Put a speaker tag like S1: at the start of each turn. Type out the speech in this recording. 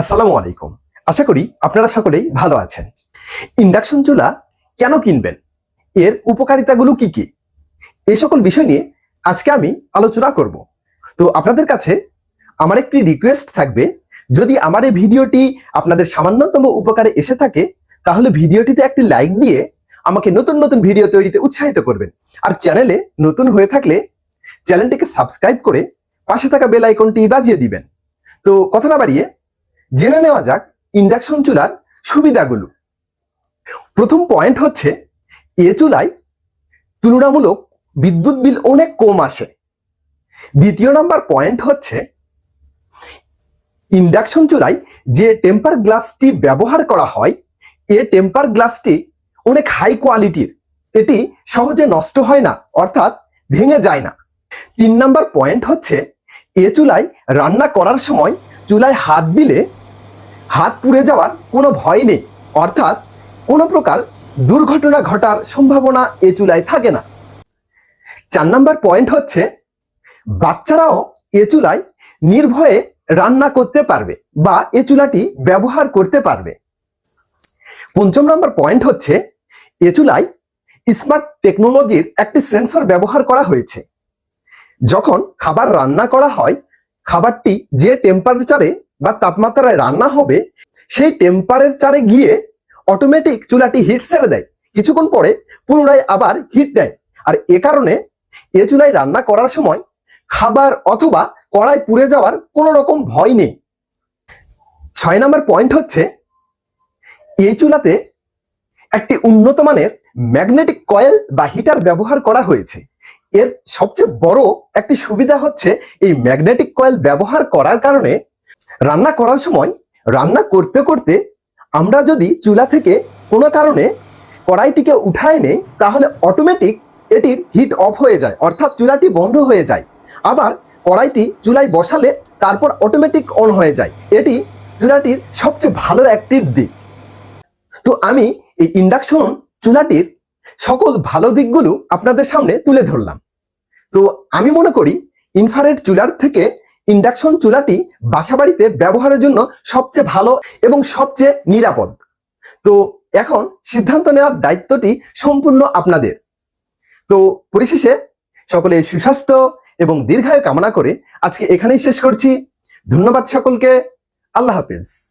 S1: আসসালামু আলাইকুম। আশা করি আপনারা সকলেই ভালো আছেন। ইন্ডাকশন চুলা কেন কিনবেন? এর উপকারিতাগুলো কি কি? এই সকল বিষয় নিয়ে আজকে আমি আলোচনা করব। তো আপনাদের কাছে আমার একটি রিকোয়েস্ট থাকবে, যদি আমার এই ভিডিওটি আপনাদের সামান্যতম উপকারে এসে থাকে, তাহলে ভিডিওটিতে একটি লাইক দিয়ে আমাকে নতুন নতুন ভিডিও তৈরিতে উৎসাহিত করবেন। আর চ্যানেলে নতুন হয়ে থাকলে চ্যানেলটিকে সাবস্ক্রাইব করে পাশে থাকা বেল আইকনটি বাজিয়ে দিবেন। তো কথা না বাড়িয়ে জেনে নেওয়া যাক ইন্ডাকশন চুলার সুবিধাগুলো। প্রথম পয়েন্ট হচ্ছে, এ চুলায় তুলনামূলক বিদ্যুৎ বিল অনেক কম আসে। দ্বিতীয় নাম্বার পয়েন্ট হচ্ছে, ইন্ডাকশন চুলায় যে টেম্পার গ্লাসটি ব্যবহার করা হয়, এ টেম্পার গ্লাসটি অনেক হাই কোয়ালিটির এটি সহজে নষ্ট হয় না, অর্থাৎ ভেঙে যায় না। তিন নাম্বার পয়েন্ট হচ্ছে, এ চুলায় রান্না করার সময় চুলায় হাত দিলে হাত পুড়ে যাওয়ার কোনো ভয় নেই। অর্থাৎ কোনো প্রকার দুর্ঘটনা ঘটার সম্ভাবনা এ চুলায় থাকে না। চার নাম্বার পয়েন্ট হচ্ছে, বাচ্চারাও এ চুলায় নির্ভয়ে রান্না করতে পারবে বা এ চুলাটি ব্যবহার করতে পারবে। পঞ্চম নম্বর পয়েন্ট হচ্ছে, এ চুলায় স্মার্ট টেকনোলজির একটি সেন্সর ব্যবহার করা হয়েছে। যখন খাবার রান্না করা হয়, খাবারটি যে টেম্পারেচারে বা তাপমাত্রায় রান্না হবে, সেই টেম্পারেচারে গিয়ে অটোমেটিক চুলাটি হিট ছেড়ে দেয়। কিছুক্ষণ পরে পুনরায় আবার হিট দেয়। আর এ কারণে এ চুলায় রান্না করার সময় খাবার অথবা কড়াই পুড়ে যাওয়ার কোনো রকম ভয় নেই। ছয় নম্বর পয়েন্ট হচ্ছে এই চুলাতে একটি উন্নত মানের ম্যাগনেটিক কয়েল বা হিটার ব্যবহার করা হয়েছে। এর সবচেয়ে বড় একটি সুবিধা হচ্ছে এই ম্যাগনেটিক কয়েল ব্যবহার করার কারণে রান্না করার সময় রান্না করতে করতে আমরা যদি চুলা থেকে কোনো কারণে কড়াইটিকে উঠায় নেই, তাহলে অটোমেটিক এটির হিট অফ হয়ে যায়, অর্থাৎ চুলাটি বন্ধ হয়ে যায়। আবার কড়াইটি চুলায় বসালে তারপর অটোমেটিক অন হয়ে যায়। এটি চুলাটির সবচেয়ে ভালো একটি দিক। তো আমি এই ইন্ডাকশন চুলাটির সকল ভালো দিকগুলো আপনাদের সামনে তুলে ধরলাম। তো আমি মনে করি ইনফ্রারেড চুলার থেকে ইন্ডাকশন চুলাটি বাসাবাড়িতে ব্যবহারের জন্য সবচেয়ে ভালো এবং সবচেয়ে নিরাপদ। তো এখন সিদ্ধান্ত নেওয়ার দায়িত্বটি সম্পূর্ণ আপনাদের। তো পরিশেষে সকলে সুস্বাস্থ্য এবং দীর্ঘায় কামনা করে আজকে এখানেই শেষ করছি। ধন্যবাদ সকলকে। আল্লাহ হাফেজ।